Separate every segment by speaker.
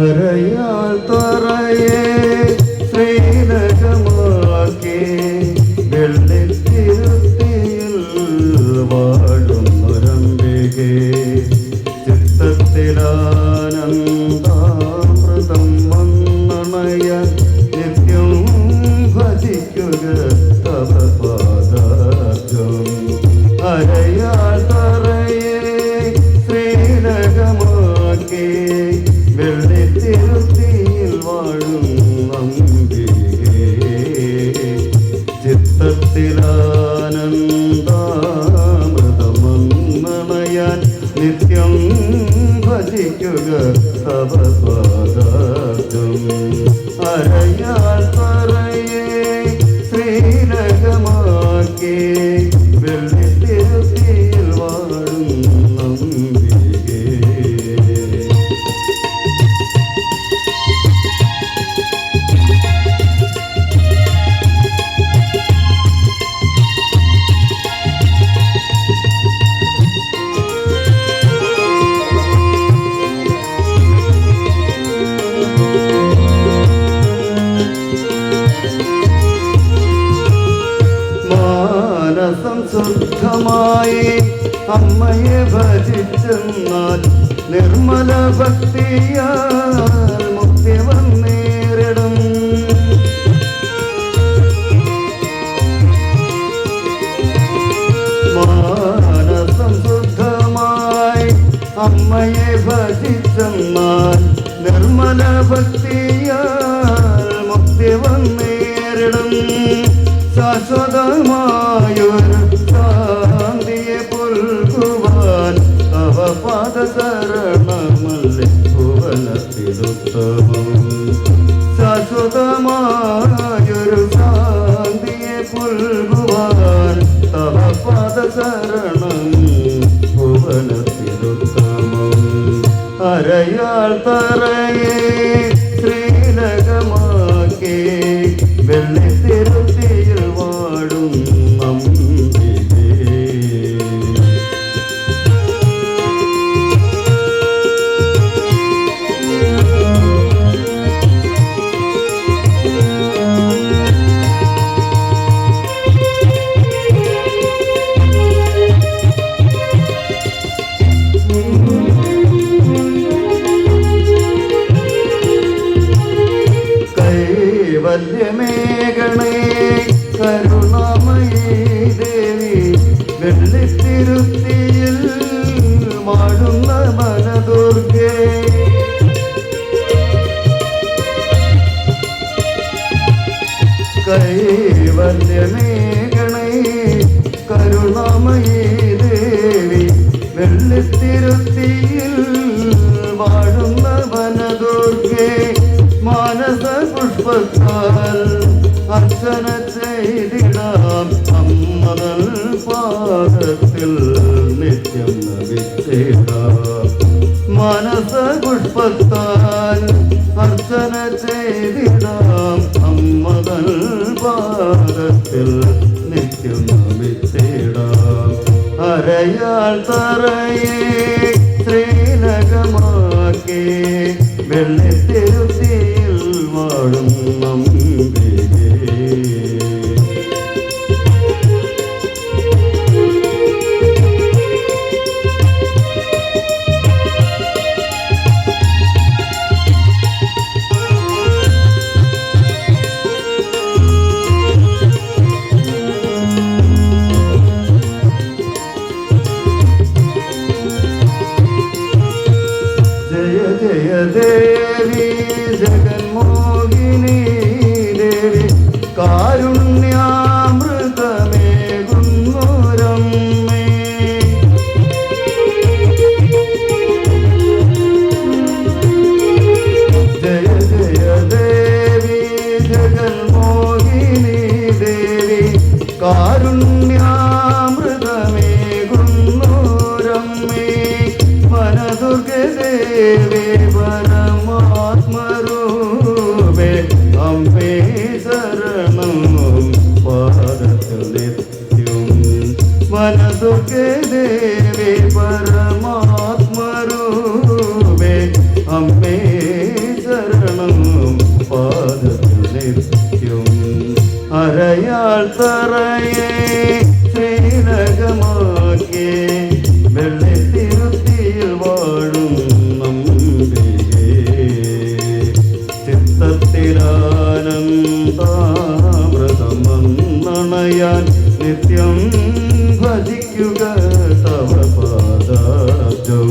Speaker 1: വരയാൽ തറയെ ശ്രീനകമാക്കി വെള്ളിത്തിരുത്തിയിൽ വാഴുന്നൊരംബികെ ചിത്തത്തിലാനന്ദാമൃതം വന്നണയ നിത്യം ഭജിക്കുക തവ പാദം അരയാ നിത്യത്തിലാനന്ദാമൃതമങ്ങണയാൻ നിത്യം ഭജിക്കുക സഭ മാനസം ശുദ്ധമായി അമ്മയെ ഭജിച്ചെന്നാൽ നിർമ്മല ഭക്തിയാൽ മുക്തി വന്നേരിടും. മാനസം ശുദ്ധമായി അമ്മയെ ഭജിച്ചെന്നാൽ നിർമ്മല ഭക്തിയാൽ മുക്തി വന്നേരിടും. ശാശ്വതമായൊരു ശാന്തിയെ പുൽകുവാൻ തവ പാദശരണമല്ലേ ഭുവനത്തിലുത്തമം ശാശ്വതമായൊരു ശാന്തിയെ പുൽകുവാൻ തവ പാദശരണം ഭുവനത്തിലുത്തമം. അരയാൾ തറയെ ശ്രീലകമാക്കി വെള്ളിത്തിരുത്തിയിൽ വെള്ളിത്തിരുത്തിയിൽ മാടുന്ന മനദുർഗേ. കൈവല്യമേകണേ കരുണാമയീ ദേവി വെള്ളിത്തിരുത്തിയിൽ വാഴുന്ന വനദുർഗേ മാനസ പുഷ്പത്താൽ അർച്ചന ചെയ്തിടാം അമ്മതൽ പാദത്തിൽ നിത്യം നവിച്ചിടാം മനസ പുഷ്പത്താൽ അർച്ചന ചെയ്തിടാം. അമ്മതൽ പാദത്തിൽ നിത്യം നമിച്ചിടാം അരയാൾ തറയെ ശ്രീലകമാക്കി വെള്ളിത്തിരുത്തിയിൽ ജയ ജയ ദേവി ജഗന്മോഹിനി ദേവി കാരുണ്യാമൃതമേകുന്നോരമ്മേ ജയ ജയ ദേവി ജഗന്മോഹിനി ദേവി കാരുണ്യാമൃതമേകുന്നോരമ്മേ देवे परमात्मरूपे अम्बे शरणं परतुलित्यं वनदुःखे देवे परमात्मरूपे अम्बे शरणं നിത്യം ഭജിക്കുക തവ പാദം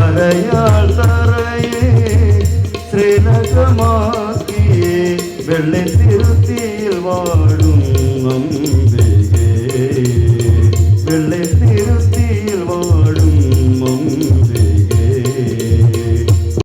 Speaker 1: അരയാൾ തറയെ ശ്രീലകമാക്കിയേ വെള്ളത്തിരുത്തിയിൽ വാഴും